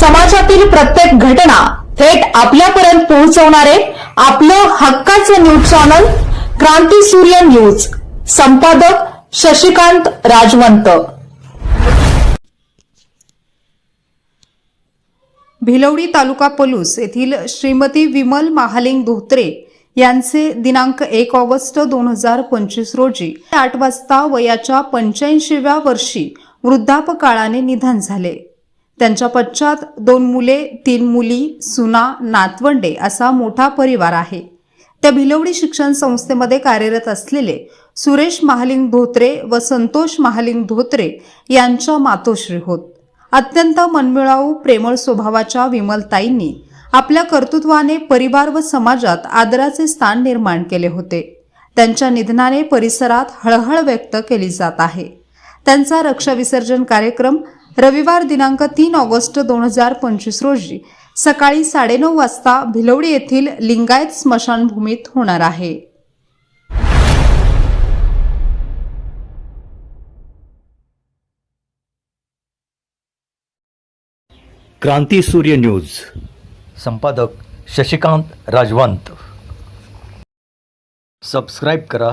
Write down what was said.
समाजातील प्रत्येक घटना थेट आपल्यापर्यंत पोहोचवणारे आपलं हक्काचं न्यूज चॅनल क्रांती सूर्य न्यूज. संपादक शशिकांत राजवंत. भिलवडी तालुका पलूस येथील श्रीमती विमल महालिंग धोत्रे यांचे दिनांक एक ऑगस्ट दोन हजार पंचवीस रोजी आठ वाजता वयाच्या पंच्याऐंशीव्या वर्षी वृद्धापकाळाने निधन झाले. त्यांच्या पश्चात दोन मुले तीन मुली सुना नातवंडे असा मोठा परिवार आहे. त्या भिलवडी शिक्षण संस्थेमध्ये कार्यरत असलेले सुरेश महालिंग धोत्रे व संतोष महालिंग धोत्रे यांच्या मातोश्री होत. अत्यंत मनमिळाऊ प्रेमळ स्वभावाच्या विमलताईंनी आपल्या कर्तृत्वाने परिवार व समाजात आदराचे स्थान निर्माण केले होते. त्यांच्या निधनाने परिसरात हळहळ व्यक्त केली जात आहे. त्यांचा रक्षाविसर्जन कार्यक्रम रविवार दिनांक तीन ऑगस्ट दोन हजार पंचवीस रोजी सकाळी साडेनऊ वाजता भिलवडी येथील लिंगायत स्मशानभूमीत होणार आहे. क्रांती सूर्य न्यूज. संपादक शशिकांत राजवंत. सबस्क्राईब करा.